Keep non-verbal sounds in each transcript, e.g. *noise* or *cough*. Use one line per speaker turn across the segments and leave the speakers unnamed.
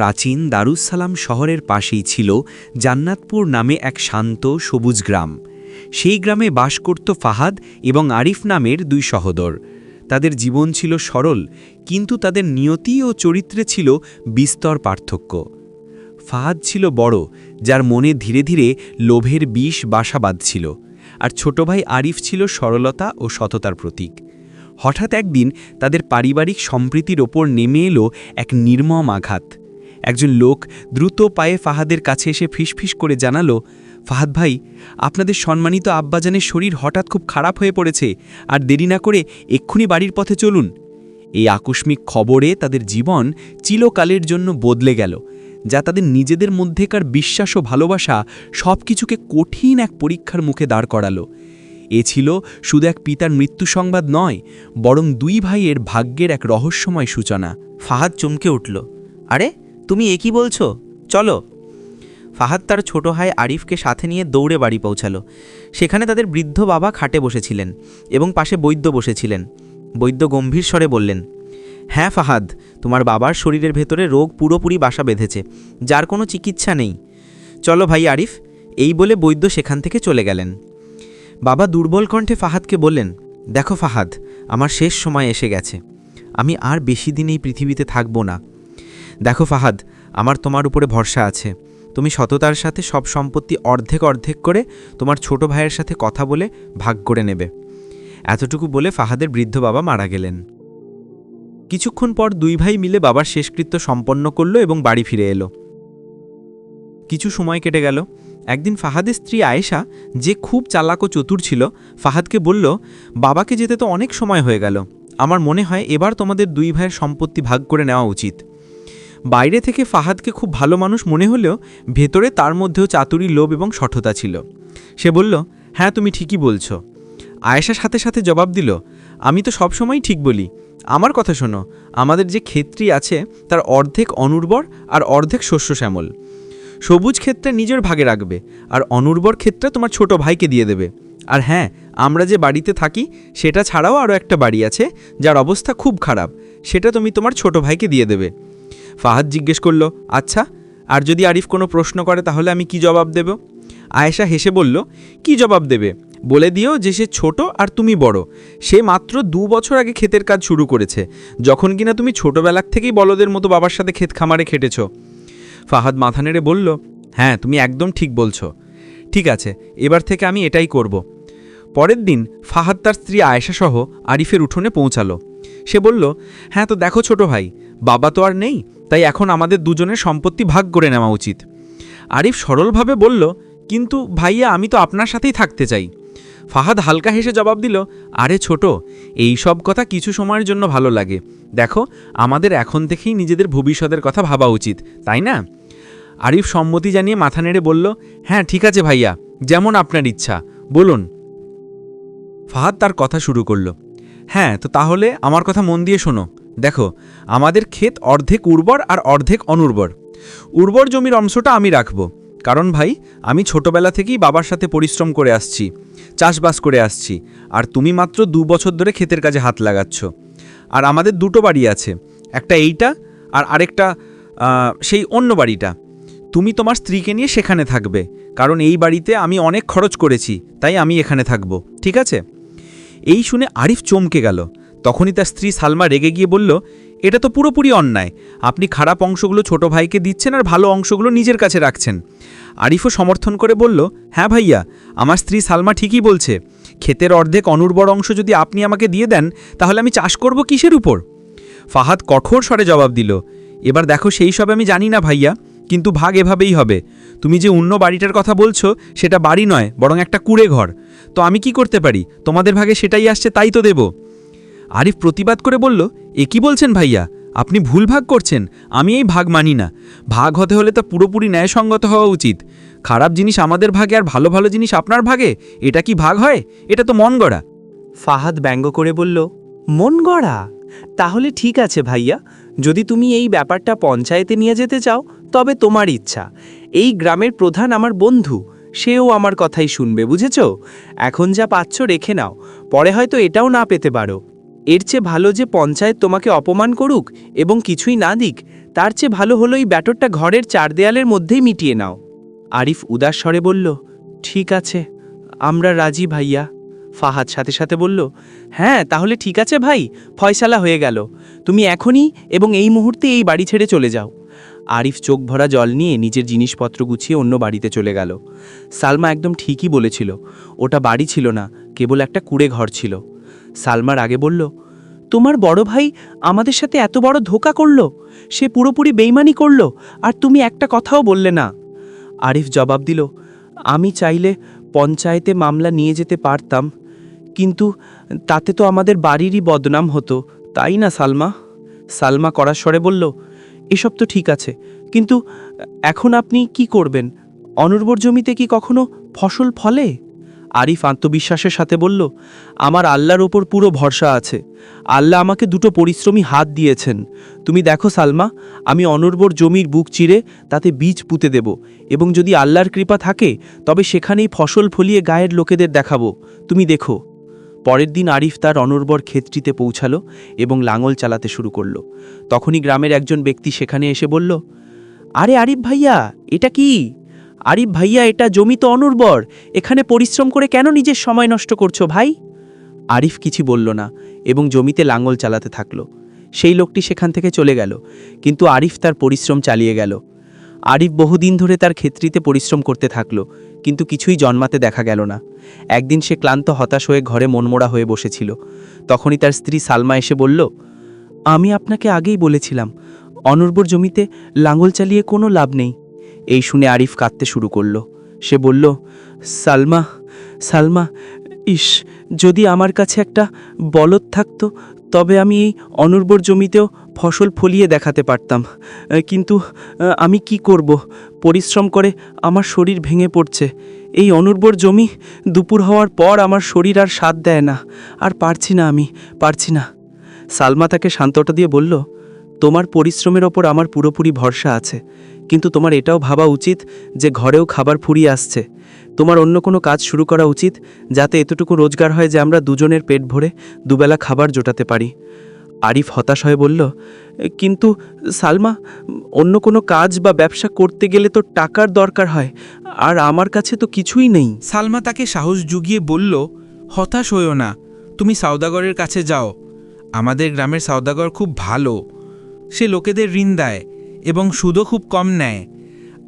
প্রাচীন দারুসালাম শহরের পাশেই ছিল জান্নাতপুর নামে এক শান্ত, সবুজ গ্রাম। সেই গ্রামে বাস করত ফাহাদ এবং আরিফ নামের দুই সহোদর। তাদের জীবন ছিল সরল, কিন্তু তাদের নিয়তি ও চরিত্রে ছিল বিস্তর পার্থক্য। ফাহাদ ছিল বড়, যার মনে ধীরে ধীরে লোভের বিষ বাসা বাঁধছিল আর ছোট ভাই আরিফ ছিল সরলতা ও সততার প্রতীক। হঠাৎ একদিন তাদের পারিবারিক সম্প্রীতির ওপর নেমে এলো এক নির্মম আঘাত। একজন লোক দ্রুত পায়ে ফাহাদের কাছে এসে ফিসফিস করে জানালো, ফাহাদ ভাই, আপনাদের সম্মানিত আব্বাজানের শরীর হঠাৎ খুব খারাপ হয়ে পড়েছে, আর দেরি না করে এক্ষুনি বাড়ির পথে চলুন। এই আকস্মিক খবরে তাদের জীবন চিরকালের জন্য বদলে গেল, যা তাদের নিজেদের মধ্যেকার বিশ্বাস ও ভালোবাসা সব কিছুকে কঠিন এক পরীক্ষার মুখে দাঁড় করালো। এ ছিল শুধু এক পিতার মৃত্যু সংবাদ নয়, বরং দুই ভাইয়ের ভাগ্যের এক রহস্যময় সূচনা।
ফাহাদ চমকে উঠল, আরে তুমি এ বলছো? চলো। ফাহাদ তার ছোট ভাই আরিফকে সাথে নিয়ে দৌড়ে বাড়ি পৌঁছালো। সেখানে তাদের বৃদ্ধ বাবা খাটে বসেছিলেন এবং পাশে বৈদ্য বসেছিলেন। বৈদ্য গম্ভীর স্বরে বললেন হ্যাঁ ফাহাদ, তোমার বাবার শরীরের ভেতরে রোগ পুরোপুরি বাসা বেঁধেছে, যার কোনো চিকিৎসা নেই। চলো ভাই আরিফ, এই বলে বৈদ্য সেখান থেকে চলে গেলেন। বাবা দুর্বল কণ্ঠে ফাহাদকে বললেন, দেখো ফাহাদ, আমার শেষ সময় এসে গেছে। আমি আর বেশি দিন এই পৃথিবীতে থাকব না। দেখো ফাহাদ, আমার তোমার উপরে ভরসা আছে। তুমি সততার সাথে সব সম্পত্তি অর্ধেক অর্ধেক করে তোমার ছোট ভাইয়ের সাথে কথা বলে ভাগ করে নেবে। এতটুকু বলে ফাহাদের বৃদ্ধ বাবা মারা গেলেন। কিছুক্ষণ পর দুই ভাই মিলে বাবার শেষকৃত্য সম্পন্ন করল এবং বাড়ি ফিরে এলো। কিছু সময় কেটে গেল। একদিন ফাহাদের স্ত্রী আয়েশা, যে খুব চালাক ও চতুর ছিল, ফাহাদকে বলল, বাবাকে যেতে তো অনেক সময় হয়ে গেল। আমার মনে হয় এবার তোমাদের দুই ভাইয়ের সম্পত্তি ভাগ করে নেওয়া উচিত। বাইরে থেকে ফাহাদকে খুব ভালো মানুষ মনে হলেও ভেতরে তার মধ্যেও চাতুরি লোভ এবং সঠতা ছিল। সে বলল হ্যাঁ তুমি ঠিকই বলছো। আয়েশা সাথে সাথে জবাব দিল, আমি তো সবসময়ই ঠিক বলি। আমার কথা শোনো, আমাদের যে ক্ষেত্রী আছে, তার অর্ধেক অনুর্বর আর অর্ধেক শস্য শ্যামল। সবুজ ক্ষেত্রে নিজের ভাগে রাখবে, আর অনুর্বর ক্ষেত্রে তোমার ছোট ভাইকে দিয়ে দেবে। আর হ্যাঁ আমরা যে বাড়িতে থাকি, সেটা ছাড়াও আরও একটা বাড়ি আছে, যার অবস্থা খুব খারাপ। সেটা তুমি তোমার ছোট ভাইকে দিয়ে দেবে। ফাহাদ জিজ্ঞেস করল আচ্ছা আর যদি আরিফ কোনো প্রশ্ন করে তাহলে আমি কি জবাব দেব? আয়েশা হেসে বলল, কি জবাব দেবে? বলে দিও যে সে ছোট আর তুমি বড়। সে মাত্র দু বছর আগে ক্ষেতের কাজ শুরু করেছে। যখন কিনা তুমি ছোটবেলার থেকেই বলদের মতো বাবার সাথে ক্ষেত খামারে খেটেছ। ফাহাদ মাথা নেড়ে বলল হ্যাঁ তুমি একদম ঠিক বলছো। ঠিক আছে, এবার থেকে আমি এটাই করব। পরের দিন ফাহাদ তার স্ত্রী আয়েশাসহ আরিফের উঠোনে পৌঁছালো। সে বলল হ্যাঁ তো দেখো ছোট ভাই বাবা তো আর নেই, তাই এখন আমাদের দুজনের সম্পত্তি ভাগ করে নেওয়া উচিত। আরিফ সরলভাবে বলল, কিন্তু ভাইয়া, আমি তো আপনার সাথেই থাকতে চাই। ফাহাদ হালকা হেসে জবাব দিল, আরে ছোট, এই সব কথা কিছু সময়ের জন্য ভালো লাগে। দেখো, আমাদের এখন থেকেই নিজেদের ভবিষ্যতের কথা ভাবা উচিত, তাই না? আরিফ সম্মতি জানিয়ে মাথা নেড়ে বলল হ্যাঁ ঠিক আছে ভাইয়া, যেমন আপনার ইচ্ছা, বলুন। ফাহাদ তার কথা শুরু করল হ্যাঁ তো তাহলে আমার কথা মন দিয়ে শোনো। দেখো, আমাদের ক্ষেত অর্ধেক উর্বর আর অর্ধেক অনুর্বর। উর্বর জমির অংশটা আমি রাখব। কারণ ভাই, আমি ছোটবেলা থেকেই বাবার সাথে পরিশ্রম করে আসছি, চাষবাস করে আসছি, আর তুমি মাত্র দু বছর ধরে ক্ষেতের কাজে হাত লাগাচ্ছ। আর আমাদের দুটো বাড়ি আছে, একটা এইটা আর আরেকটা সেই অন্য বাড়িটা। তুমি তোমার স্ত্রীকে নিয়ে সেখানে থাকবে, কারণ এই বাড়িতে আমি অনেক খরচ করেছি, তাই আমি এখানে থাকব, ঠিক আছে? এই শুনে আরিফ চমকে গেল। তখনই তার স্ত্রী সালমা রেগে গিয়ে বলল, এটা তো পুরোপুরি অন্যায়। আপনি খারাপ অংশগুলো ছোট ভাইকে দিচ্ছেন আর ভালো অংশগুলো নিজের কাছে রাখছেন। আরিফও সমর্থন করে বলল হ্যাঁ ভাইয়া, আমার স্ত্রী সালমা ঠিকই বলছে। ক্ষেতের অর্ধেক অনুর্বর অংশ যদি আপনি আমাকে দিয়ে দেন, তাহলে আমি চাষ করব কিসের উপর? ফাহাদ কঠোর স্বরে জবাব দিল, এবার দেখো সেই সব আমি জানি না ভাইয়া, কিন্তু ভাগ এভাবেই হবে। তুমি যে অন্য বাড়িটার কথা বলছো, সেটা বাড়ি নয়, বরং একটা কুড়ে ঘর তো আমি কি করতে পারি? তোমাদের ভাগে সেটাই আসছে, তাই তো দেব। আরিফ প্রতিবাদ করে বলল, এ কি বলছেন ভাইয়া? আপনি ভুল ভাগ করছেন। আমি এই ভাগ মানি না। ভাগ হতে হলে তা পুরোপুরি ন্যায়সঙ্গত হওয়া উচিত। খারাপ জিনিস আমাদের ভাগে আর ভালো ভালো জিনিস আপনার ভাগে? এটা কি ভাগ হয়? এটা তো মন গড়া।
ফাহাদ ব্যঙ্গ করে বলল, মন গড়া? তাহলে ঠিক আছে ভাইয়া। যদি তুমি এই ব্যাপারটা পঞ্চায়েতে নিয়ে যেতে চাও, তবে তোমার ইচ্ছা। এই গ্রামের প্রধান আমার বন্ধু। সেও আমার কথাই শুনবে, বুঝেছ? এখন যা পাচ্ছ রেখে নাও। পরে হয়তো এটাও না পেতে পারো। এর চেয়ে ভালো যে পঞ্চায়েত তোমাকে অপমান করুক এবং কিছুই না দিক, তার চেয়ে ভালো হলো এই ব্যাটরটা ঘরের চার দেয়ালের মধ্যেই মিটিয়ে নাও। আরিফ উদাস স্বরে বলল, ঠিক আছে, আমরা রাজি ভাইয়া। ফাহাদ সাথে সাথে বলল হ্যাঁ তাহলে ঠিক আছে ভাই, ফয়সালা হয়ে গেল। তুমি এখনই এবং এই মুহূর্তে এই বাড়ি ছেড়ে চলে যাও। আরিফ চোখ ভরা জল নিয়ে নিজের জিনিসপত্র গুছিয়ে অন্য বাড়িতে চলে গেল। সালমা একদম ঠিকই বলেছিল, ওটা বাড়ি ছিল না, কেবল একটা কুড়ে ঘর ছিল। সালমার আগে বলল, তোমার বড় ভাই আমাদের সাথে এত বড় ধোকা করল, সে পুরোপুরি বেইমানি করল, আর তুমি একটা কথাও বললে না। আরিফ জবাব দিল, আমি চাইলে পঞ্চায়েতে মামলা নিয়ে যেতে পারতাম, কিন্তু তাতে তো আমাদের বাড়িরই বদনাম হতো, তাই না সালমা? সালমা করার স্বরে বলল, এসব তো ঠিক আছে, কিন্তু এখন আপনি কি করবেন? অনুর্বর জমিতে কি কখনো ফসল ফলে? আরিফ আত্মবিশ্বাসের সাথে বলল, আমার আল্লাহর ওপর পুরো ভরসা আছে। আল্লাহ আমাকে দুটো পরিশ্রমী হাত দিয়েছেন। তুমি দেখো সালমা, আমি অনুর্বর জমির বুক চিরে তাতে বীজ পুঁতে দেব এবং যদি আল্লাহর কৃপা থাকে, তবে সেখানেই ফসল ফলিয়ে গায়ের লোকেদের দেখাবো। তুমি দেখো। পরের দিন আরিফ তার অনুর্বর ক্ষেতটিতে পৌঁছালো এবং লাঙল চালাতে শুরু করল। তখনই গ্রামের একজন ব্যক্তি সেখানে এসে বলল, আরে আরিফ ভাইয়া, এটা কি? আরিফ ভাইয়া, এটা জমি তো অনুর্বর। এখানে পরিশ্রম করে কেন নিজের সময় নষ্ট করছ ভাই? আরিফ কিছু বলল না এবং জমিতে লাঙল চালাতে থাকল। সেই লোকটি সেখান থেকে চলে গেল, কিন্তু আরিফ তার পরিশ্রম চালিয়ে গেল। আরিফ বহুদিন ধরে তার ক্ষেত্রিতে পরিশ্রম করতে থাকল, কিন্তু কিছুই জন্মাতে দেখা গেল না। একদিন সে ক্লান্ত হতাশ হয়ে ঘরে মনমোড়া হয়ে বসেছিল। তখনই তার স্ত্রী সালমা এসে বলল, আমি আপনাকে আগেই বলেছিলাম, অনুর্বর জমিতে লাঙল চালিয়ে কোনো লাভ নেই। এই শুনে আরিফ কাঁদতে শুরু করল। সে বলল, সালমা সালমা, ইস, যদি আমার কাছে একটা বলদ থাকতো, তবে আমি এই অনুর্বর জমিতেও ফসল ফলিয়ে দেখাতে পারতাম। কিন্তু, আমি কি করব? পরিশ্রম করে আমার শরীর ভেঙে পড়ছে। এই অনুর্বর জমি দুপুর হওয়ার পর আমার শরীর আর স্বাদ দেয় না। আর পারছি না আমি, পারছি না। সালমা তাকে শান্তটা দিয়ে বলল, তোমার পরিশ্রমের ওপর আমার পুরোপুরি ভরসা আছে। কিন্তু তোমার এটাও ভাবা উচিত যে ঘরেও খাবার ফুরিয়ে আসছে। তোমার অন্য কোনো কাজ শুরু করা উচিত যাতে এতটুকু রোজগার হয় যে আমরা দুজনের পেট ভরে দুবেলা খাবার জোটাতে পারি। আরিফ হতাশ হয়ে বলল কিন্তু সালমা, অন্য কোনো কাজ বা ব্যবসা করতে গেলে তো টাকার দরকার হয়, আর আমার কাছে তো কিছুই নেই।
সালমা তাকে সাহস জুগিয়ে বলল, হতাশ হইও না, তুমি সওদাগরের কাছে যাও। আমাদের গ্রামের সওদাগর খুব ভালো। সে লোকেদের ঋণ দেয় এবং সুদও খুব কম নেয়।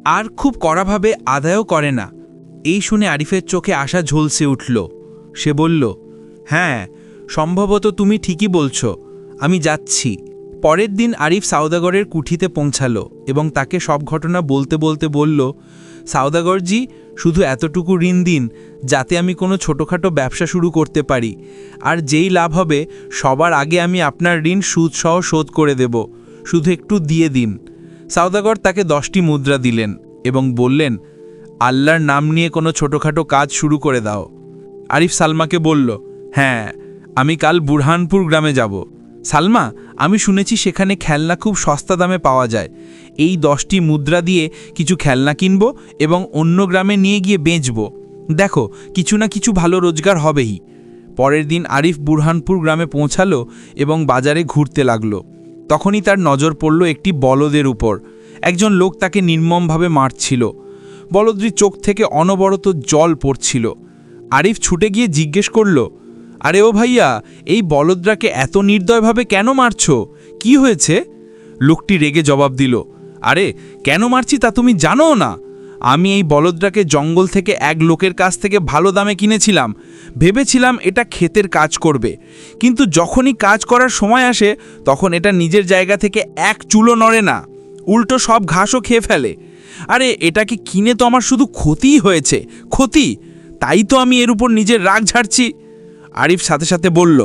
আর খুব কড়াভাবে আদায়ও করে না। এই শুনে আরিফের চোখে আশা ঝলসে উঠল। সে বলল হ্যাঁ সম্ভবত তুমি ঠিকই বলছো। আমি যাচ্ছি। পরের দিন আরিফ সাউদাগরের কুঠিতে পৌঁছালো এবং তাকে সব ঘটনা বলতে বলতে বলল সাউদাগরজি শুধু এতটুকু ঋণ দিন, যাতে আমি কোনো ছোটোখাটো ব্যবসা শুরু করতে পারি। আর যেই লাভ হবে, সবার আগে আমি আপনার ঋণ সুদসহ শোধ করে দেব। শুধু একটু দিয়ে দিন। সাউদাগর তাকে দশটি মুদ্রা দিলেন এবং বললেন, আল্লাহর নাম নিয়ে কোনো ছোটোখাটো কাজ শুরু করে দাও। আরিফ সালমাকে বলল হ্যাঁ আমি কাল বুরহানপুর গ্রামে যাব। সালমা, আমি শুনেছি সেখানে খেলনা খুব সস্তা দামে পাওয়া যায়। এই দশটি মুদ্রা দিয়ে কিছু খেলনা কিনব এবং অন্য গ্রামে নিয়ে গিয়ে বেচব। দেখো, কিছু না কিছু ভালো রোজগার হবেই। পরের দিন আরিফ বুরহানপুর গ্রামে পৌঁছালো এবং বাজারে ঘুরতে লাগল। তখনই তার নজর পড়ল একটি বলদের উপর। একজন লোক তাকে নির্মমভাবে মারছিল। বলদ্রির চোখ থেকে অনবরত জল পড়ছিল। আরিফ ছুটে গিয়ে জিজ্ঞেস করল, আরে ও ভাইয়া, এই বলদরাকে এত নির্দয়ভাবে কেন মারছ? কি হয়েছে? লোকটি রেগে জবাব দিল, আরে, কেন মারছি তা তুমি জানো না। আমি এই বলদরাকে জঙ্গল থেকে এক লোকের কাছ থেকে ভালো দামে কিনেছিলাম। ভেবেছিলাম এটা ক্ষেতের কাজ করবে। কিন্তু যখনই কাজ করার সময় আসে, তখন এটা নিজের জায়গা থেকে এক চুলো নড়ে না। উল্টো সব ঘাসও খেয়ে ফেলে। আরে, এটাকে কিনে তো আমার শুধু ক্ষতিই হয়েছে। ক্ষতি? তাই তো আমি এর উপর নিজের রাগ ঝাড়ছি। আরিফ সাথে সাথে বলল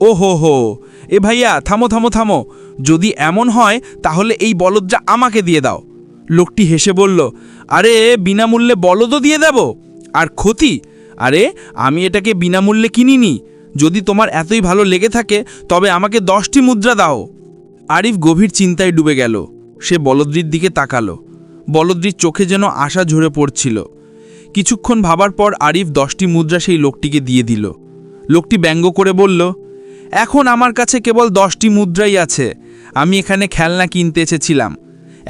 ও হো হো, এ ভাইয়া, থামো থামো থামো। যদি এমন হয়, তাহলে এই বলদটা আমাকে দিয়ে দাও। লোকটি হেসে বলল, আরে, বিনামূল্যে বলদও দিয়ে দেব? আর ক্ষতি? আরে, আমি এটাকে বিনামূল্যে কিনিনি। যদি তোমার এতই ভালো লেগে থাকে, তবে আমাকে দশটি মুদ্রা দাও। আরিফ গভীর চিন্তায় ডুবে গেল। সে বলদ্রির দিকে তাকালো। বলদ্রির চোখে যেন আশা ঝরে পড়ছিল। কিছুক্ষণ ভাবার পর আরিফ দশটি মুদ্রা সেই লোকটিকে দিয়ে দিল। লোকটি ব্যঙ্গ করে বলল,
এখন আমার কাছে কেবল দশটি মুদ্রাই আছে। আমি এখানে খেলনা কিনতে এসেছিলাম।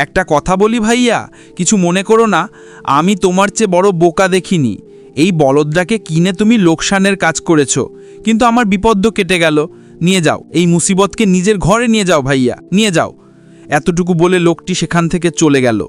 একটা কথা বলি ভাইয়া, কিছু মনে করো না, আমি তোমার চেয়ে বড় বোকা দেখিনি। এই বলদটাকে কিনে তুমি লোকসানের কাজ করেছ। কিন্তু আমার বিপদ্য কেটে গেল। নিয়ে যাও, এই মুসিবতকে নিজের ঘরে নিয়ে যাও ভাইয়া, নিয়ে যাও। এতটুকু বলে লোকটি সেখান থেকে চলে গেল।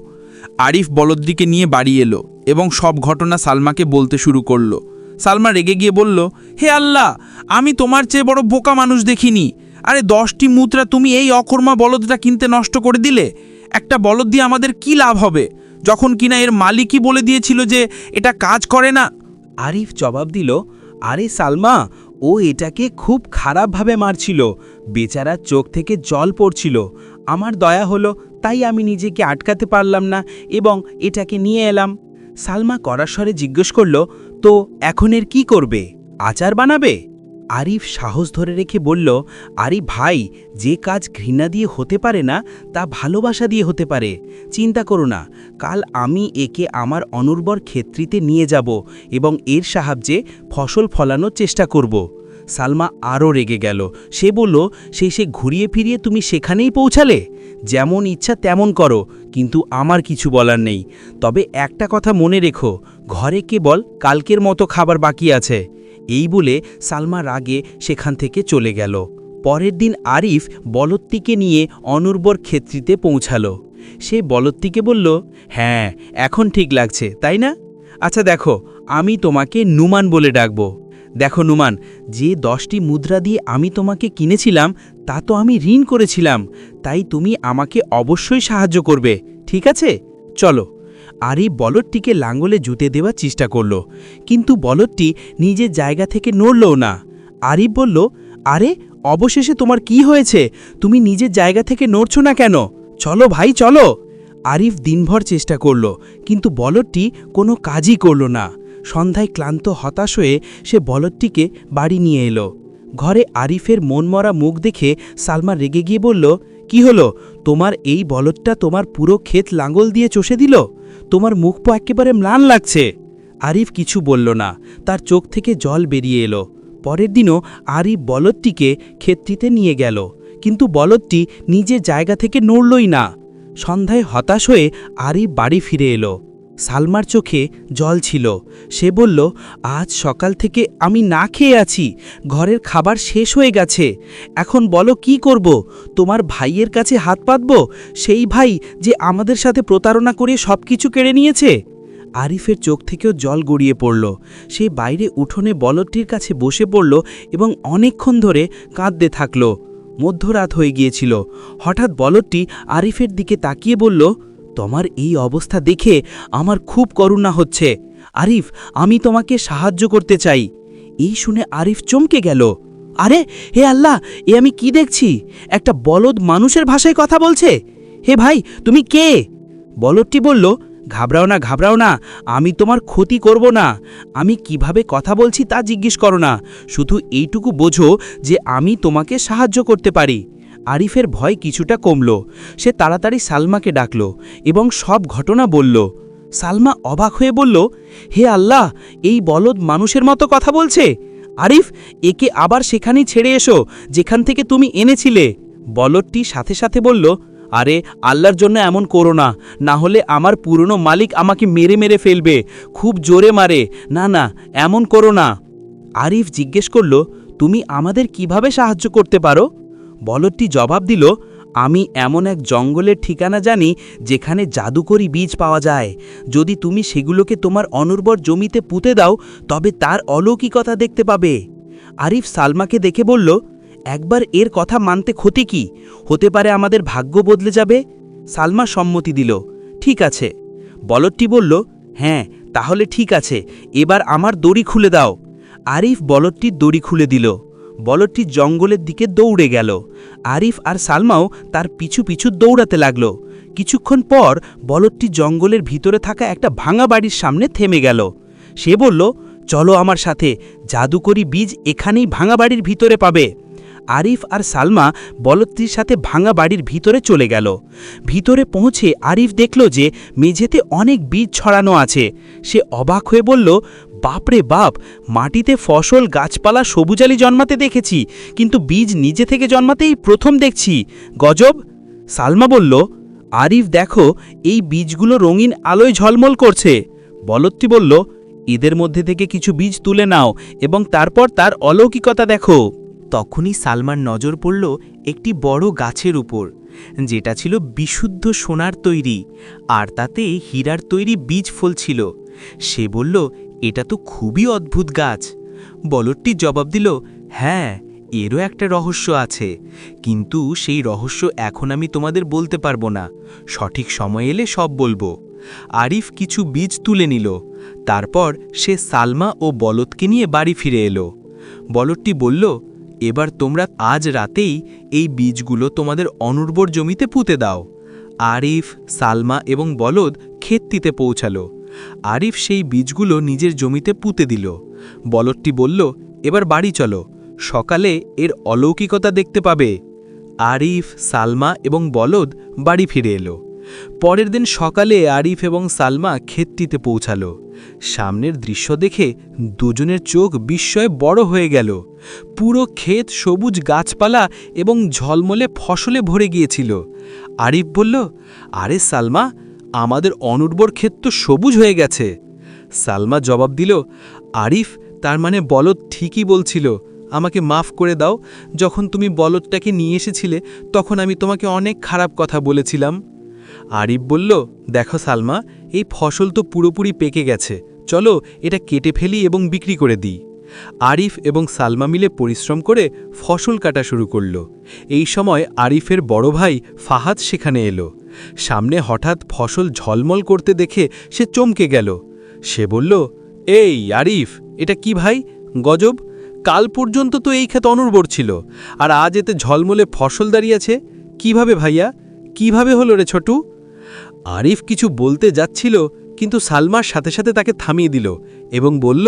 আরিফ বলদদিকে নিয়ে বাড়ি এলো এবং সব ঘটনা সালমাকে বলতে শুরু করল। সালমা রেগে গিয়ে বলল, হে আল্লাহ, আমি তোমার চেয়ে বড় বোকা মানুষ দেখিনি। আরে দশটি মুদ্রা তুমি এই অকর্মা বলদটা কিনতে নষ্ট করে দিলে? একটা বলদ দিয়ে আমাদের কি লাভ হবে? যখন কিনা এর মালিকই বলে দিয়েছিল যে এটা কাজ করে না।
আরিফ জবাব দিল, আরে সালমা, ও এটাকে খুব খারাপভাবে মারছিল। বেচারার চোখ থেকে জল পড়ছিল। আমার দয়া হলো, তাই আমি নিজেকে আটকাতে পারলাম না এবং এটাকে নিয়ে এলাম। সালমা করার স্বরে জিজ্ঞেস করল, তো এখন এর কি করবে? আচার বানাবে? আরিফ সাহস ধরে রেখে বলল, আরে ভাই, যে কাজ ঘৃণা দিয়ে হতে পারে না, তা ভালোবাসা দিয়ে হতে পারে। চিন্তা করো না, কাল আমি একে আমার অনুর্বর ক্ষেত্রিতে নিয়ে যাব এবং এর সাহায্যে ফসল ফলানোর চেষ্টা করব। সালমা আরও রেগে গেল। সে বলল সেই সে ঘুরিয়ে ফিরিয়ে তুমি সেখানেই পৌঁছালে? যেমন ইচ্ছা তেমন করো, কিন্তু আমার কিছু বলার নেই। তবে একটা কথা মনে রেখো, ঘরে কেবল কালকের মতো খাবার বাকি আছে। এই বলে সালমা রাগে সেখান থেকে চলে গেল। পরের দিন আরিফ বলত্তিকে নিয়ে অনুর্বর ক্ষেত্রিতে পৌঁছালো। সে বলত্তিকে বলল হ্যাঁ এখন ঠিক লাগছে, তাই না? আচ্ছা দেখো, আমি তোমাকে নুমান বলে ডাকব। দেখো নুমান, যে দশটি মুদ্রা দিয়ে আমি তোমাকে কিনেছিলাম, তা তো আমি ঋণ করেছিলাম, তাই তুমি আমাকে অবশ্যই সাহায্য করবে, ঠিক আছে? চলো। আরি বলদটিকে লাঙ্গলে জুতে দেওয়ার চেষ্টা করল। কিন্তু বলদটি নিজের জায়গা থেকে নড়লও না। আরিফ বলল, আরে, অবশেষে তোমার কি হয়েছে? তুমি নিজের জায়গা থেকে নড়ছ না কেন? চলো ভাই, চলো! আরিফ দিনভর চেষ্টা করল, কিন্তু বলদটি কোনো কাজই করল না। সন্ধ্যায় ক্লান্ত হতাশ হয়ে সে বলদটিকে বাড়ি নিয়ে এলো। ঘরে আরিফের মনমরা মুখ দেখে সালমা রেগে গিয়ে বলল, কি হলো? তোমার এই বলদটা তোমার পুরো ক্ষেত লাঙ্গল দিয়ে চষে দিল? তোমার মুখ পো একেবারে ম্লান লাগছে। আরিফ কিছু বলল না। তার চোখ থেকে জল বেরিয়ে এলো। পরের দিনও আরিফ বলদটিকে ক্ষেত্রিতে নিয়ে গেল। কিন্তু বলদটি নিজের জায়গা থেকে নড়লই না। সন্ধ্যায় হতাশ হয়ে আরিফ বাড়ি ফিরে এলো। সালমার চোখে জল ছিল। সে বলল, আজ সকাল থেকে আমি না খেয়ে আছি। ঘরের খাবার শেষ হয়ে গেছে। এখন বলো কি করব? তোমার ভাইয়ের কাছে হাত পাতব? সেই ভাই যে আমাদের সাথে প্রতারণা করে সব কিছু কেড়ে নিয়েছে? আরিফের চোখ থেকেও জল গড়িয়ে পড়ল। সে বাইরে উঠোনে বলদটির কাছে বসে পড়ল এবং অনেকক্ষণ ধরে কাঁদতে থাকল। মধ্যরাত হয়ে গিয়েছিল। হঠাৎ বলদটি আরিফের দিকে তাকিয়ে বলল তোমার এই অবস্থা দেখে আমার খুব করুণা হচ্ছে। আরিফ, আমি তোমাকে সাহায্য করতে চাই। এই শুনে আরিফ চমকে গেল। আরে, হে আল্লাহ, এ আমি কি দেখছি? একটা বলদ মানুষের ভাষায় কথা বলছে? হে ভাই, তুমি কে? বলদটি বলল, ঘাবড়াও না ঘাবড়াও না, আমি তোমার ক্ষতি করব না। আমি কীভাবে কথা বলছি তা জিজ্ঞেস করো না। শুধু এইটুকু বোঝো যে আমি তোমাকে সাহায্য করতে পারি। আরিফের ভয় কিছুটা কমল। সে তাড়াতাড়ি সালমাকে ডাকল এবং সব ঘটনা বলল। সালমা অবাক হয়ে বলল, হে আল্লাহ, এই বলদ মানুষের মতো কথা বলছে? আরিফ, একে আবার সেখানেই ছেড়ে এসো, যেখান থেকে তুমি এনেছিলে। বলদটি সাথে সাথে বলল, আরে, আল্লাহর জন্য এমন করো না। হলে আমার পুরনো মালিক আমাকে মেরে মেরে ফেলবে, খুব জোরে মারে। না না, এমন করো না। আরিফ জিজ্ঞেস করল, তুমি আমাদের কীভাবে সাহায্য করতে পারো? বলদটি জবাব দিল, আমি এমন এক জঙ্গলের ঠিকানা জানি যেখানে জাদুকরি বীজ পাওয়া যায়। যদি তুমি সেগুলোকে তোমার অনুর্বর জমিতে পুঁতে দাও, তবে তার অলৌকিকতা দেখতে পাবে। আরিফ সালমাকে দেখে বলল, একবার এর কথা মানতে ক্ষতি কি? হতে পারে আমাদের ভাগ্য বদলে যাবে? সালমা সম্মতি দিল, ঠিক আছে। বলদটি বলল হ্যাঁ তাহলে ঠিক আছে, এবার আমার দড়ি খুলে দাও। আরিফ বলদটির দড়ি খুলে দিল। বলদটি জঙ্গলের দিকে দৌড়ে গেল। আরিফ আর সালমাও তার পিছু পিছু দৌড়াতে লাগল। কিছুক্ষণ পর বলদটি জঙ্গলের ভিতরে থাকা একটা ভাঙা বাড়ির সামনে থেমে গেল। সে বলল, চলো আমার সাথে, জাদুকরি বীজ এখানেই ভাঙা বাড়ির ভিতরে পাবে। আরিফ আর সালমা বলদটির সাথে ভাঙা বাড়ির ভিতরে চলে গেল। ভিতরে পৌঁছে আরিফ দেখল যে মেঝেতে অনেক বীজ ছড়ানো আছে। সে অবাক হয়ে বলল
বাপরে বাপ, মাটিতে ফসল, গাছপালা সবুজালি জন্মাতে দেখেছি, কিন্তু বীজ নিজে থেকে জন্মাতেই প্রথম দেখছি। গজব? সালমা বলল, আরিফ দেখো, এই বীজগুলো রঙিন আলোয় ঝলমল করছে। বলত্তি বলল, এদের মধ্যে থেকে কিছু বীজ তুলে নাও এবং তারপর তার অলৌকিকতা দেখো।
তখনই সালমার নজর পড়ল একটি বড় গাছের উপর, যেটা ছিল বিশুদ্ধ সোনার তৈরি, আর তাতে হীরার তৈরি বীজ ফল ছিল। সে বলল এটা তো খুবই অদ্ভুত গাছ। বলদটি জবাব দিল হ্যাঁ এরও একটা রহস্য আছে। কিন্তু সেই রহস্য এখন আমি তোমাদের বলতে পারব না। সঠিক সময় এলে সব বলব। আরিফ কিছু বীজ তুলে নিল। তারপর সে সালমা ও বলদকে নিয়ে বাড়ি ফিরে এলো। বলদটি বলল, এবার তোমরা আজ রাতেই এই বীজগুলো তোমাদের অনুর্বর জমিতে পুঁতে দাও। আরিফ, সালমা এবং বলদ ক্ষেত্তিতে পৌঁছালো। আরিফ সেই বীজগুলো নিজের জমিতে পুঁতে দিল। বলদটি বলল, এবার বাড়ি চলো, সকালে এর অলৌকিকতা দেখতে পাবে। আরিফ, সালমা এবং বলদ বাড়ি ফিরে এলো। পরের দিন সকালে আরিফ এবং সালমা ক্ষেতটিতে পৌঁছালো। সামনের দৃশ্য দেখে দুজনের চোখ বিস্ময়ে বড় হয়ে গেল। পুরো ক্ষেত সবুজ গাছপালা এবং ঝলমলে ফসলে ভরে গিয়েছিল। আরিফ বলল, আরে সালমা আমাদের অনুর্বর ক্ষেত তো সবুজ হয়ে গেছে। সালমা জবাব দিল, আরিফ, তার মানে বলদ ঠিকই বলছিল, আমাকে মাফ করে দাও, যখন তুমি বলদটাকে নিয়ে এসেছিলে, তখন আমি তোমাকে অনেক খারাপ কথা বলেছিলাম। আরিফ বলল, দেখো সালমা, এই ফসল তো পুরোপুরি পেকে গেছে, চলো এটা কেটে ফেলি এবং বিক্রি করে দিই। আরিফ এবং সালমা মিলে পরিশ্রম করে ফসল কাটা শুরু করল। এই সময় আরিফের বড় ভাই ফাহাদ সেখানে এলো। সামনে হঠাৎ ফসল ঝলমল করতে দেখে সে চমকে গেল। সে বলল, এই আরিফ, এটা কি ভাই? গজব! কাল পর্যন্ত তো এই ক্ষেত অনুর্বর ছিল, আর আজ এতে ঝলমলে ফসল দাঁড়িয়েছে কীভাবে ভাইয়া? কীভাবে হলো রে ছোটু? আরিফ কিছু বলতে যাচ্ছিল কিন্তু সালমার সাথে সাথে তাকে থামিয়ে দিল এবং বলল,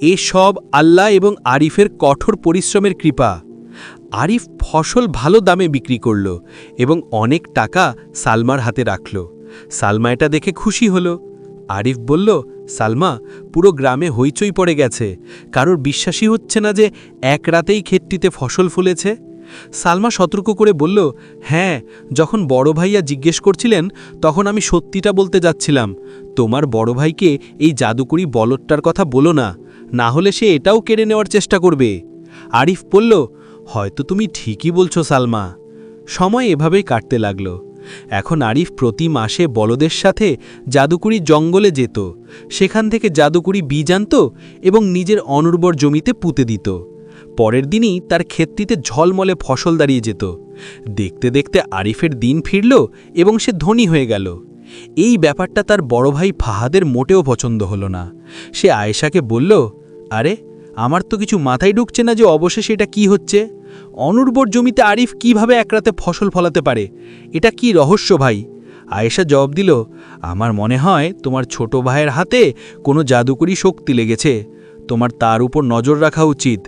এ সব আল্লাহ এবং আরিফের কঠোর পরিশ্রমের কৃপা। আরিফ ফসল ভালো দামে বিক্রি করল এবং অনেক টাকা সালমার হাতে রাখল। সালমা এটা দেখে খুশি হলো। আরিফ বলল, সালমা, পুরো গ্রামে হইচই পড়ে গেছে। কারোর বিশ্বাসই হচ্ছে না যে এক রাতেই ক্ষেতটিতে ফসল ফলেছে। সালমা সতর্ক করে বলল হ্যাঁ যখন বড় ভাইয়া জিজ্ঞেস করছিলেন, তখন আমি সত্যিটা বলতে যাচ্ছিলাম। তোমার বড় ভাইকে এই জাদুকরি বলদটার কথা বলো না না হলে সে এটাও কেড়ে নেওয়ার চেষ্টা করবে। আরিফ বলল, হয়তো তুমি ঠিকই বলছো, সালমা। সময় এভাবেই কাটতে লাগল। এখন আরিফ প্রতি মাসে বলদের সাথে জাদুকরি জঙ্গলে যেত। সেখান থেকে জাদুকরি বীজ আনত এবং নিজের অনুর্বর জমিতে পুঁতে দিত। পরের দিনই তার ক্ষেতটিতে ঝলমলে ফসল দাঁড়িয়ে যেত। দেখতে দেখতে আরিফের দিন ফিরল এবং সে ধনী হয়ে গেল। এই ব্যাপারটা তার বড় ভাই ফাহাদের মোটেও পছন্দ হলো না। সে আয়েশাকে বলল, আরে, আমার তো কিছু মাথায় ঢুকছে না যে অবশেষে এটা কি হচ্ছে। অনুর্বর জমিতে আরিফ কীভাবে একরাতে ফসল ফলাতে পারে? এটা কি রহস্য ভাই? আয়েশা জবাব দিল, আমার মনে হয় তোমার ছোট ভাইয়ের হাতে কোনো জাদুকরি শক্তি লেগেছে। তোমার তার উপর নজর রাখা উচিত।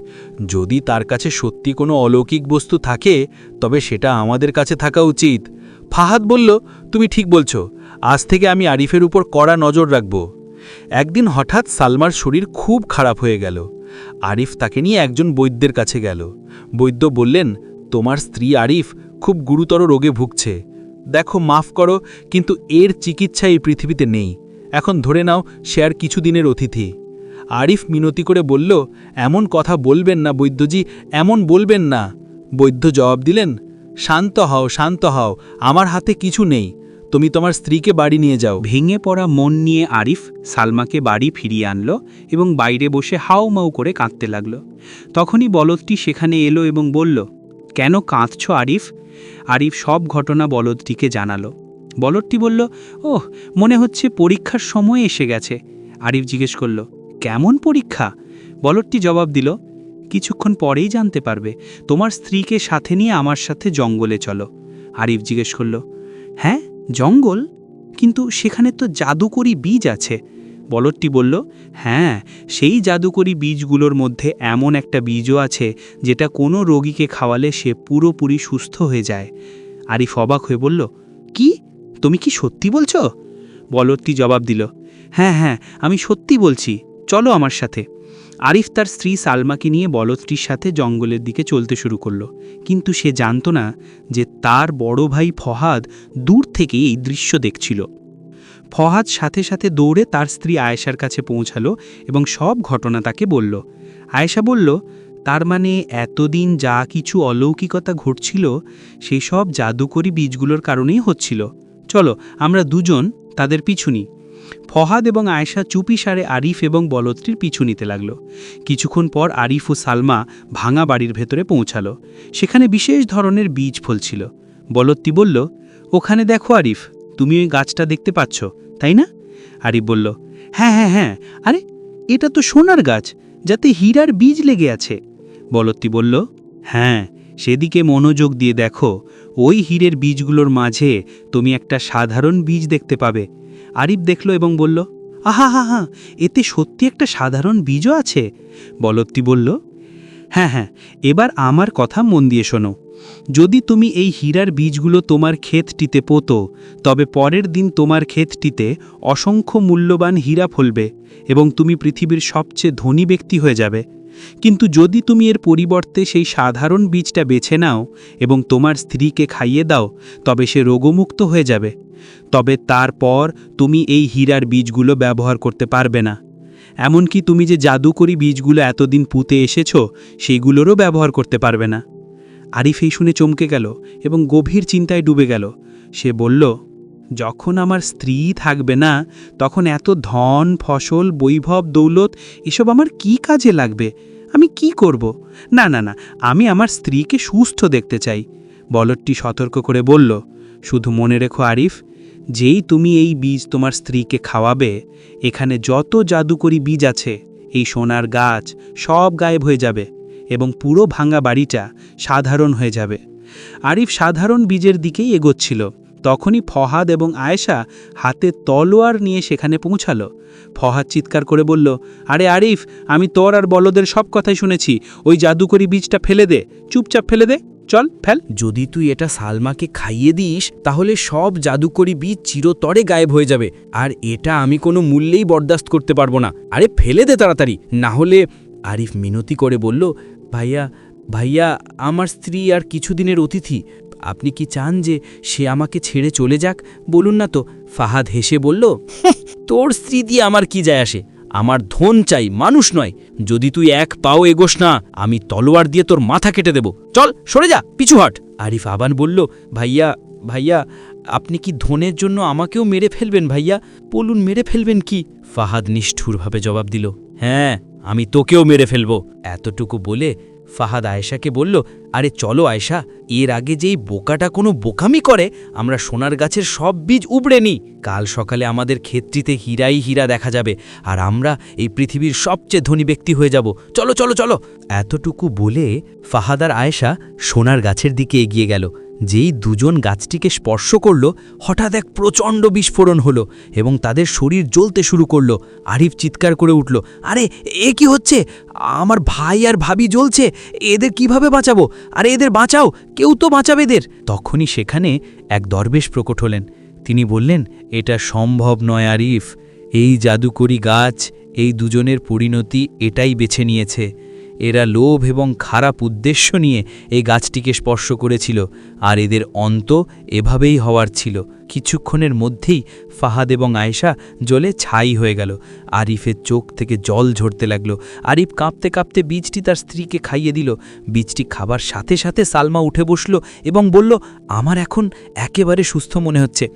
যদি তার কাছে সত্যি কোনো অলৌকিক বস্তু থাকে, তবে সেটা আমাদের কাছে থাকা উচিত। ফাহাদ বলল, তুমি ঠিক বলছো। আজ থেকে আমি আরিফের উপর কড়া নজর রাখব। একদিন হঠাৎ সালমার শরীর খুব খারাপ হয়ে গেল। আরিফ তাকে নিয়ে একজন বৈদ্যের কাছে গেল। বৈদ্য বললেন, তোমার স্ত্রী আরিফ খুব গুরুতর রোগে ভুগছে। দেখো, মাফ করো, কিন্তু এর চিকিৎসা এই পৃথিবীতে নেই। এখন ধরে নাও, সে আর কিছুদিনের অতিথি। আরিফ মিনতি করে বলল, এমন কথা বলবেন না বৈদ্যজি, এমন বলবেন না। বৈদ্য জবাব দিলেন, শান্ত হও শান্ত হও, আমার হাতে কিছু নেই, তুমি তোমার স্ত্রীকে বাড়ি নিয়ে যাও।
ভেঙে পড়া মন নিয়ে আরিফ সালমাকে বাড়ি ফিরিয়ে আনল এবং বাইরে বসে হাও মাউ করে কাঁদতে লাগল। তখনই বলদটি সেখানে এলো এবং বলল, কেন কাঁদছ আরিফ? আরিফ সব ঘটনা বলদটিকে জানালো। বলদটি বলল, ওহ, মনে হচ্ছে পরীক্ষার সময় এসে গেছে। আরিফ জিজ্ঞেস করল কেমন পরীক্ষা? বলদটি জবাব দিল, কিছুক্ষণ পরেই জানতে পারবে। তোমার স্ত্রীকে সাথে নিয়ে আমার সাথে জঙ্গলে চলো। আরিফ জিজ্ঞেস করল হ্যাঁ জঙ্গল? কিন্তু সেখানে তো জাদুকরি বীজ আছে। বলদটি বলল হ্যাঁ সেই জাদুকরি বীজগুলোর মধ্যে এমন একটা বীজও আছে, যেটা কোনো রোগীকে খাওয়ালে সে পুরোপুরি সুস্থ হয়ে যায়। আরিফ অবাক হয়ে বলল, কি? তুমি কি সত্যি বলছো? বলদটি জবাব দিল হ্যাঁ হ্যাঁ আমি সত্যি বলছি। চলো আমার সাথে। আরিফ তার স্ত্রী সালমাকে নিয়ে বলদটির সাথে জঙ্গলের দিকে চলতে শুরু করল। কিন্তু সে জানতো না যে তার বড় ভাই ফহাদ দূর থেকে এই দৃশ্য দেখছিল। ফহাদ সাথে সাথে দৌড়ে তার স্ত্রী আয়েশার কাছে পৌঁছালো এবং সব ঘটনা তাকে বলল। আয়েশা বলল, তার মানে এতদিন যা কিছু অলৌকিকতা ঘটছিল সেই সব জাদুকরি বীজগুলোর কারণেই হচ্ছিল। চলো, আমরা দুজন তাদের পিছু নিই। ফহাদ এবং আয়েশা চুপি সারে আরিফ এবং বলদটির পিছু নিতে লাগল। কিছুক্ষণ পর আরিফ ও সালমা ভাঙা বাড়ির ভেতরে পৌঁছালো। সেখানে বিশেষ ধরনের বীজ ফলছিল। বলদটি বলল, ওখানে দেখো আরিফ, তুমি ওই গাছটা দেখতে পাচ্ছ, তাই না? আরিফ বলল হ্যাঁ হ্যাঁ হ্যাঁ আরে, এটা তো সোনার গাছ, যাতে হীরার বীজ লেগে আছে। বলদটি বলল হ্যাঁ সেদিকে মনোযোগ দিয়ে দেখো, ওই হীরের বীজগুলোর মাঝে তুমি একটা সাধারণ বীজ দেখতে পাবে। আরিফ দেখল এবং বলল, আহা, হা হা, এতে সত্যি একটা সাধারণ বীজও আছে? বলদটি বলল হ্যাঁ হ্যাঁ এবার আমার কথা মন দিয়ে শোনো। যদি তুমি এই হীরার বীজগুলো তোমার ক্ষেতটিতে পোতো, তবে পরের দিন তোমার ক্ষেতটিতে অসংখ্য মূল্যবান হীরা ফলবে এবং তুমি পৃথিবীর সবচেয়ে ধনী ব্যক্তি হয়ে যাবে। কিন্তু যদি তুমি এর পরিবর্তে সেই সাধারণ বীজটা বেছে নাও এবং তোমার স্ত্রীকে খাইয়ে দাও, তবে সে রোগমুক্ত হয়ে যাবে। তবে তারপর তুমি এই হীরার বীজগুলো ব্যবহার করতে পারবে না। এমনকি তুমি যে জাদুকরি বীজগুলো এতদিন পুঁতে এসেছ সেইগুলোরও ব্যবহার করতে পারবে না। আরিফ এই শুনে চমকে গেল এবং গভীর চিন্তায় ডুবে গেল। সে বলল যখন আমার স্ত্রী থাকবে না, তখন এত ধন, ফসল, বৈভব, দৌলত, এসব আমার কি কাজে লাগবে? আমি কি করব? না না না, আমি আমার স্ত্রীকে সুস্থ দেখতে চাই। বলদটি সতর্ক করে বলল, শুধু মনে রেখো আরিফ, যেই তুমি এই বীজ তোমার স্ত্রীকে খাওয়াবে, এখানে যত জাদুকরি বীজ আছে, এই সোনার গাছ সব গায়েব হয়ে যাবে এবং পুরো ভাঙা বাড়িটা সাধারণ হয়ে যাবে। আরিফ সাধারণ বীজের দিকেই এগোচ্ছিল। তখনই ফহাদ এবং আয়েশা হাতে তলোয়ার নিয়ে সেখানে পৌঁছালো। ফহাদ চিৎকার করে বলল, আরে আরিফ, আমি তোর আর বলদের সব কথাই শুনেছি। ওই জাদুকরি বীজটা ফেলে দে, চুপচাপ ফেলে দে, চল, ফেল।
যদি তুই এটা সালমাকে খাইয়ে দিস, তাহলে সব জাদুকরি বীজ চিরতরে গায়েব হয়ে যাবে। আর এটা আমি কোনো মূল্যেই বরদাস্ত করতে পারব না। আরে, ফেলে দে তাড়াতাড়ি। না হলে, আরিফ মিনতি করে বলল, ভাইয়া ভাইয়া, আমার স্ত্রী আর কিছুদিনের অতিথি। আপনি কি চান যে সে আমাকে ছেড়ে চলে যাক? বলুন না তো। ফাহাদ হেসে বলল *laughs* তোর স্ত্রী দিয়ে আমার কি যায় আসে? আমার ধন চাই মানুষ নয়। যদি তুই এক পাও এগোস না আমি তলোয়ার দিয়ে তোর মাথা কেটে দেব। চল সরে যা পিছু হট। আরিফ আবান বলল ভাইয়া ভাইয়া আপনি কি ধনের জন্য আমাকেও মেরে ফেলবেন ভাইয়া? বলুন মেরে ফেলবেন কি? ফাহাদ নিষ্ঠুরভাবে জবাব দিল হ্যাঁ আমি তোকেও মেরে ফেলব। এতটুকু বলে ফাহাদ আয়েশাকে বলল, আরে চলো আয়েশা, এর আগে যেই বোকাটা কোনো বোকামি করে, আমরা সোনার গাছের সব বীজ উবড়ে নিই। কাল সকালে আমাদের ক্ষেত্রিতে হীরাই হীরা দেখা যাবে, আর আমরা এই পৃথিবীর সবচেয়ে ধনী ব্যক্তি হয়ে যাব। চলো চলো চলো। এতটুকু বলে ফাহাদার আয়েশা সোনার গাছের দিকে এগিয়ে গেল। যেই দুজন গাছটিকে স্পর্শ করল, হঠাৎ এক প্রচণ্ড বিস্ফোরণ হলো এবং তাদের শরীর জ্বলতে শুরু করল। আরিফ চিৎকার করে উঠল, আরে, এ কি হচ্ছে? আমার ভাই আর ভাবি জ্বলছে, এদের কীভাবে বাঁচাবো? আরে, এদের বাঁচাও, কেউ তো বাঁচাবে এদের। তখনই সেখানে এক দরবেশ প্রকট হলেন। তিনি বললেন, এটা সম্ভব নয় আরিফ, এই জাদুকরি গাছ, এই দুজনের পরিণতি এটাই বেছে নিয়েছে। এরা লোভ এবং খারাপ উদ্দেশ্য নিয়ে এই গাছটিকে স্পর্শ করেছিল, আর এদের অন্ত এভাবেই হওয়ার ছিল। কিছুক্ষণের মধ্যেই ফাহাদ এবং আয়েশা জলে ছাই হয়ে গেল। আরিফের চোখ থেকে জল ঝরতে লাগল। আরিফ কাঁপতে কাঁপতে বীজটি তার স্ত্রীকে খাইয়ে দিল। বীজটি খাবার সাথে সাথে সালমা উঠে বসল এবং বলল, আমার এখন একেবারে সুস্থ মনে হচ্ছে।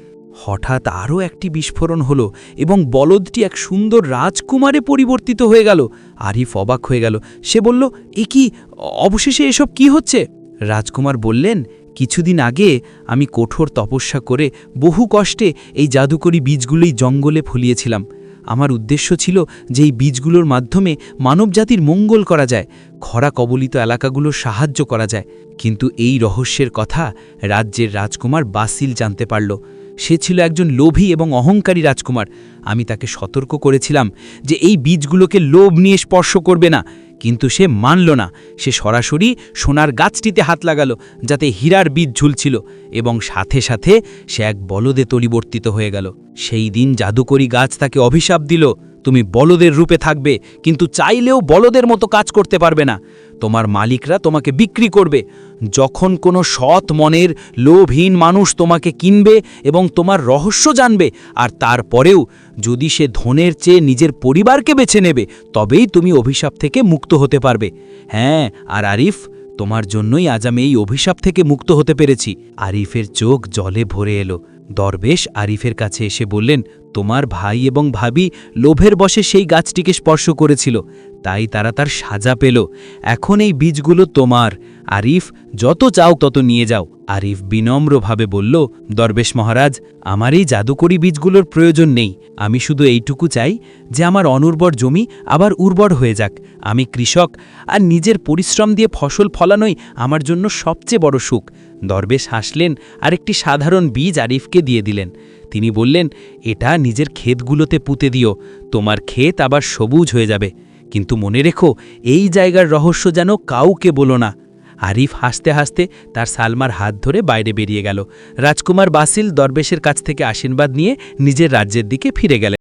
হঠাৎ আরও একটি বিস্ফোরণ হলো এবং বলদটি এক সুন্দর রাজকুমারে পরিবর্তিত হয়ে গেল। আরিফ অবাক হয়ে গেল। সে বলল, এ কি, অবশেষে এসব কি হচ্ছে? রাজকুমার বললেন, কিছুদিন আগে আমি কঠোর তপস্যা করে বহু কষ্টে এই জাদুকরি বীজগুলোই জঙ্গলে ফলিয়েছিলাম। আমার উদ্দেশ্য ছিল যে এই বীজগুলোর মাধ্যমে মানবজাতির মঙ্গল করা যায়, খরা কবলিত এলাকাগুলো সাহায্য করা যায়। কিন্তু এই রহস্যের কথা রাজ্যের রাজকুমার বাসিল জানতে পারল। সে ছিল একজন লোভী এবং অহংকারী রাজকুমার। আমি তাকে সতর্ক করেছিলাম যে এই বীজগুলোকে লোভ নিয়ে স্পর্শ করবে না। কিন্তু সে মানল না। সে সরাসরি সোনার গাছটিতে হাত লাগালো, যাতে হীরার বীজ ঝুলছিল এবং সাথে সাথে সে এক বলদে তলিবর্তিত হয়ে গেল। সেই দিন জাদুকরি গাছ তাকে অভিশাপ দিল। তুমি বলদের রূপে থাকবে, কিন্তু চাইলেও বলদের মতো কাজ করতে পারবে না। তোমার মালিকরা তোমাকে বিক্রি করবে। যখন কোনো সৎ মনের, লোভহীন মানুষ তোমাকে কিনবে এবং তোমার রহস্য জানবে, আর তারপরেও যদি সে ধনের চেয়ে নিজের পরিবারকে বেছে নেবে, তবেই তুমি অভিশাপ থেকে মুক্ত হতে পারবে। হ্যাঁ আর আরিফ তোমার জন্যই আজ আমি এই অভিশাপ থেকে মুক্ত হতে পেরেছি। আরিফের চোখ জলে ভরে এলো। দরবেশ আরিফের কাছে এসে বললেন, তোমার ভাই এবং ভাবি লোভের বসে সেই গাছটিকে স্পর্শ করেছিল। তাই তারা তার সাজা পেল। এখন এই বীজগুলো তোমার। আরিফ, যত চাও তত নিয়ে যাও। আরিফ বিনম্রভাবে বলল, দরবেশ মহারাজ, আমার এই জাদুকরি বীজগুলোর প্রয়োজন নেই। আমি শুধু এইটুকু চাই যে আমার অনুর্বর জমি আবার উর্বর হয়ে যাক। আমি কৃষক, আর নিজের পরিশ্রম দিয়ে ফসল ফলানোই আমার জন্য সবচেয়ে বড় সুখ। দরবেশ হাসলেন আর একটি সাধারণ বীজ আরিফকে দিয়ে দিলেন। তিনি বললেন, এটা নিজের ক্ষেতগুলোতে পুঁতে দিও। তোমার ক্ষেত আবার সবুজ হয়ে যাবে। কিন্তু মনে রেখো, এই জায়গার রহস্য যেন কাউকে বলো না। আরিফ হাসতে হাসতে তার সালমার হাত ধরে বাইরে বেরিয়ে গেল। রাজকুমার বাসিল দরবেশের কাছ থেকে আশীর্বাদ নিয়ে নিজের রাজ্যের দিকে ফিরে গেলেন।